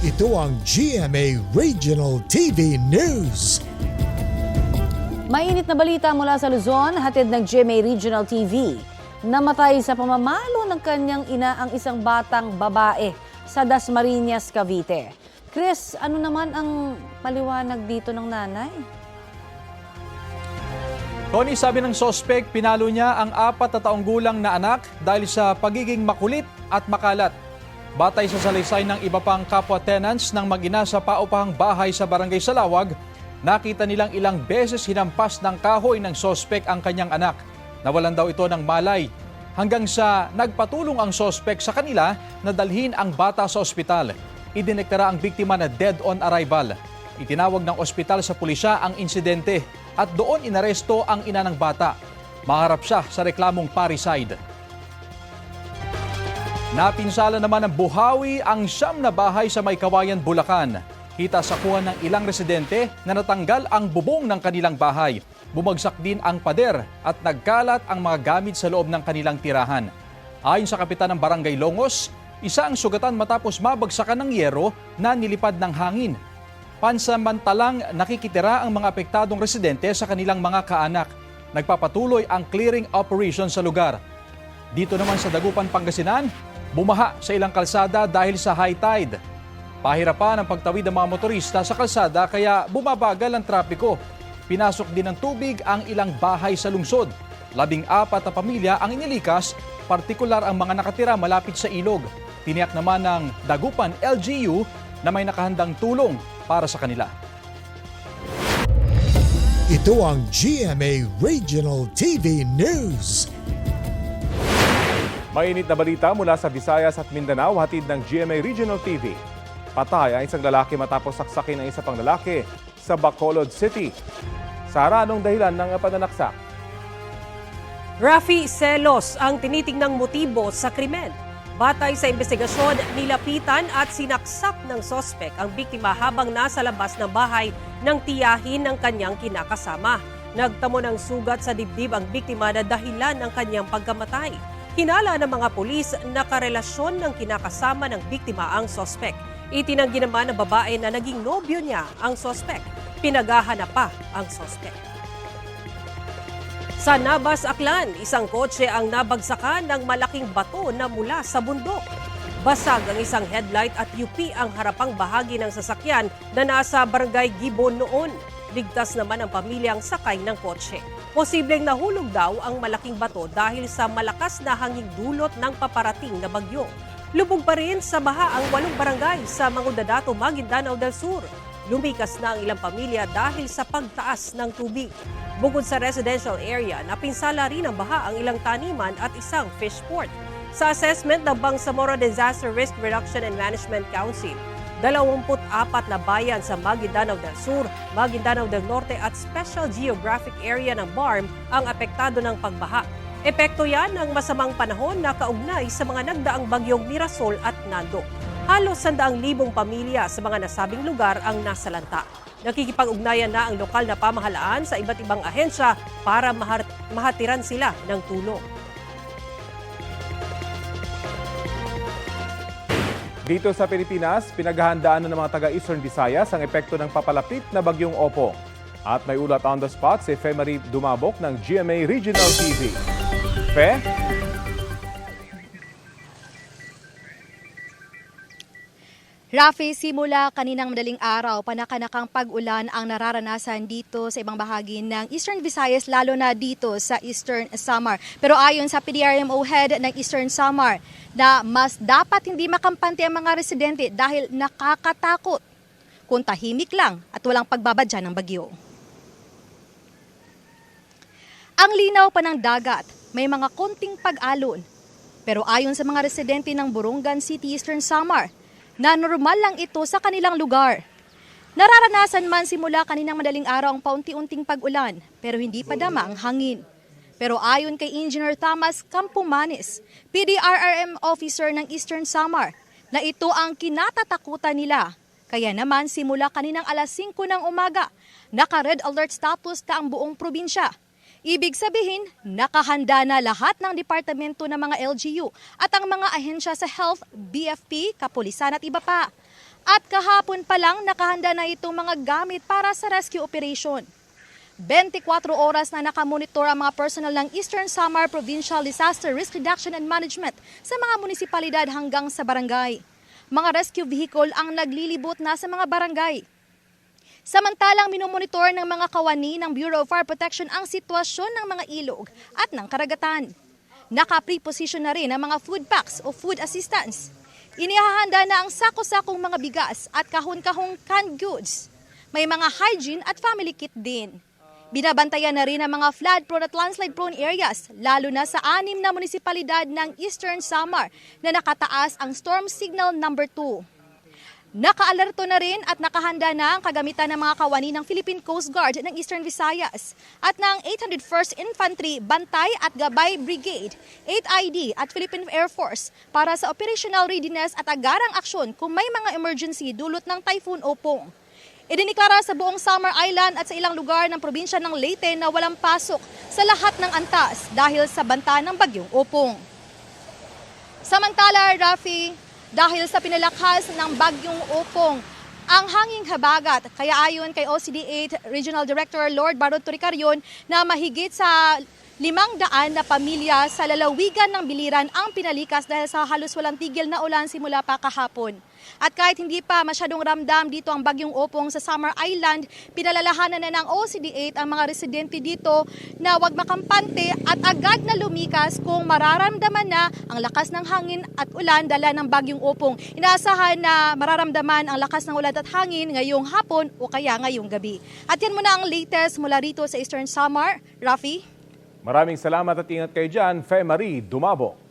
Ito ang GMA Regional TV News. Mainit na balita mula sa Luzon, hatid ng GMA Regional TV. Namatay sa pamamalo ng kanyang ina ang isang batang babae sa Dasmariñas, Cavite. Chris, ano naman ang paliwanag dito ng nanay? Tony, sabi ng sospek, pinalo niya ang apat na taong gulang na anak dahil sa pagiging makulit at makalat. Batay sa salaysay ng iba pang kapwa tenants ng mag-ina sa paupahang bahay sa barangay Salawag, nakita nilang ilang beses hinampas ng kahoy ng sospek ang kanyang anak. Nawalan daw ito ng malay hanggang sa nagpatulong ang sospek sa kanila na dalhin ang bata sa ospital. Idineklara ang biktima na dead on arrival. Itinawag ng ospital sa pulisya ang insidente at doon inaresto ang ina ng bata. Maharap siya sa reklamong parricide. Napinsala naman ng buhawi ang siyam na bahay sa Maykawayan, Bulacan. Kita sa kuha ng ilang residente na natanggal ang bubong ng kanilang bahay. Bumagsak din ang pader at nagkalat ang mga gamit sa loob ng kanilang tirahan. Ayon sa kapitan ng Barangay Longos, isa ang sugatan matapos mabagsakan ng yero na nilipad ng hangin. Pansamantalang nakikitira ang mga apektadong residente sa kanilang mga kaanak. Nagpapatuloy ang clearing operation sa lugar. Dito naman sa Dagupan, Pangasinan, bumaha sa ilang kalsada dahil sa high tide. Pahirapan ang pagtawid ng mga motorista sa kalsada kaya bumabagal ang trapiko. Pinasok din ng tubig ang ilang bahay sa lungsod. Labing apat na pamilya ang inilikas, partikular ang mga nakatira malapit sa ilog. Tiniyak naman ng Dagupan LGU na may nakahandang tulong para sa kanila. Ito ang GMA Regional TV News. Mainit na balita mula sa Visayas at Mindanao, hatid ng GMA Regional TV. Patay ang isang lalaki matapos saksakin ng isa pang lalaki sa Bacolod City. Sara, anong dahilan ng pananaksak? Rafi Celos ang tinitingnang motibo sa krimen. Batay sa investigasyon, nilapitan at sinaksak ng sospek ang biktima habang nasa labas ng bahay ng tiyahin ng kanyang kinakasama. Nagtamo ng sugat sa dibdib ang biktima na dahilan ng kanyang pagkamatay. Hinala ng mga pulis na karelasyon ng kinakasama ng biktima ang sospek. Itinanggi naman ng babae na naging nobyo niya ang sospek. Pinaghahanap pa ang sospek. Sa Nabas, Aklan, isang kotse ang nabagsakan ng malaking bato na mula sa bundok. Basag ang isang headlight at UP ang harapang bahagi ng sasakyan na nasa barangay Gibon noon. Ligtas naman ang pamilyang sakay ng kotse. Posibleng nahulog daw ang malaking bato dahil sa malakas na hanging dulot ng paparating na bagyo. Lubog pa rin sa baha ang walong barangay sa Mangudadato, Maguindanao del Sur. Lumikas na ang ilang pamilya dahil sa pagtaas ng tubig. Bukod sa residential area, napinsala rin ang baha ang ilang taniman at isang fish port. Sa assessment ng Bangsamoro Disaster Risk Reduction and Management Council, 24 na bayan sa Maguindanao del Sur, Maguindanao del Norte at Special Geographic Area ng BARM ang apektado ng pagbaha. Epekto yan ng masamang panahon na kaugnay sa mga nagdaang bagyong Mirasol at Nando. Halos sandaang libong pamilya sa mga nasabing lugar ang nasalanta. Nakikipag-ugnayan na ang lokal na pamahalaan sa iba't ibang ahensya para mahatiran sila ng tulong. Dito sa Pilipinas, pinaghahandaan na ng mga taga-Eastern Visayas ang epekto ng papalapit na bagyong Opo. At may ulat on the spot si Fe Dumabok ng GMA Regional TV. Fe? Rafi, simula kaninang madaling araw, panakanakang pag-ulan ang nararanasan dito sa ibang bahagi ng Eastern Visayas, lalo na dito sa Eastern Samar. Pero ayon sa PDRMO head ng Eastern Samar, na mas dapat hindi makampante ang mga residente dahil nakakatakot kung tahimik lang at walang pagbabadya ng bagyo. Ang linaw pa ng dagat, may mga konting pag-alon. Pero ayon sa mga residente ng Borongan City, Eastern Samar, na normal lang ito sa kanilang lugar. Nararanasan man simula kaninang madaling araw ang paunti-unting pag-ulan, pero hindi pa dama ang hangin. Pero ayon kay Engineer Thomas Campomanes, PDRRM officer ng Eastern Samar, na ito ang kinatatakutan nila. Kaya naman simula kaninang alas 5 ng umaga, naka-red alert status na ang buong probinsya. Ibig sabihin, nakahanda na lahat ng departamento ng mga LGU at ang mga ahensya sa health, BFP, kapulisan at iba pa. At kahapon pa lang nakahanda na itong mga gamit para sa rescue operation. 24 oras na nakamonitor ang mga personal ng Eastern Samar Provincial Disaster Risk Reduction and Management sa mga munisipalidad hanggang sa barangay. Mga rescue vehicle ang naglilibot na sa mga barangay. Samantalang minomonitor ng mga kawani ng Bureau of Fire Protection ang sitwasyon ng mga ilog at ng karagatan. Naka-preposition na rin ang mga food packs o food assistance. Inihahanda na ang sako-sakong mga bigas at kahon-kahong canned goods. May mga hygiene at family kit din. Binabantayan na rin ang mga flood-prone at landslide-prone areas, lalo na sa anim na munisipalidad ng Eastern Samar na nakataas ang storm signal number 2. Nakaalerto na rin at nakahanda na ang kagamitan ng mga kawani ng Philippine Coast Guard ng Eastern Visayas at ng 801st Infantry Bantay at Gabay Brigade, 8ID at Philippine Air Force para sa operational readiness at agarang aksyon kung may mga emergency dulot ng Typhoon Opong. Idiniklara sa buong Summer Island at sa ilang lugar ng probinsya ng Leyte na walang pasok sa lahat ng antas dahil sa banta ng bagyong Opong. Samantala, Rafi, dahil sa pinalakas ng bagyong Opong, ang hanging habagat, kaya ayon kay OCD8 Regional Director Lord Barot Toricarion na mahigit sa limang daan na pamilya sa lalawigan ng Biliran ang pinalikas dahil sa halos walang tigil na ulan simula pa kahapon. At kahit hindi pa masyadong ramdam dito ang bagyong opong sa Summer Island, pinalalahanan na ng OCD8 ang mga residente dito na wag makampante at agad na lumikas kung mararamdaman na ang lakas ng hangin at ulan dala ng bagyong opong. Inaasahan na mararamdaman ang lakas ng ulan at hangin ngayong hapon o kaya ngayong gabi. At yan muna ang latest mula rito sa Eastern Samar. Rafi? Maraming salamat at ingat kayo dyan, Fe Marie Dumabo.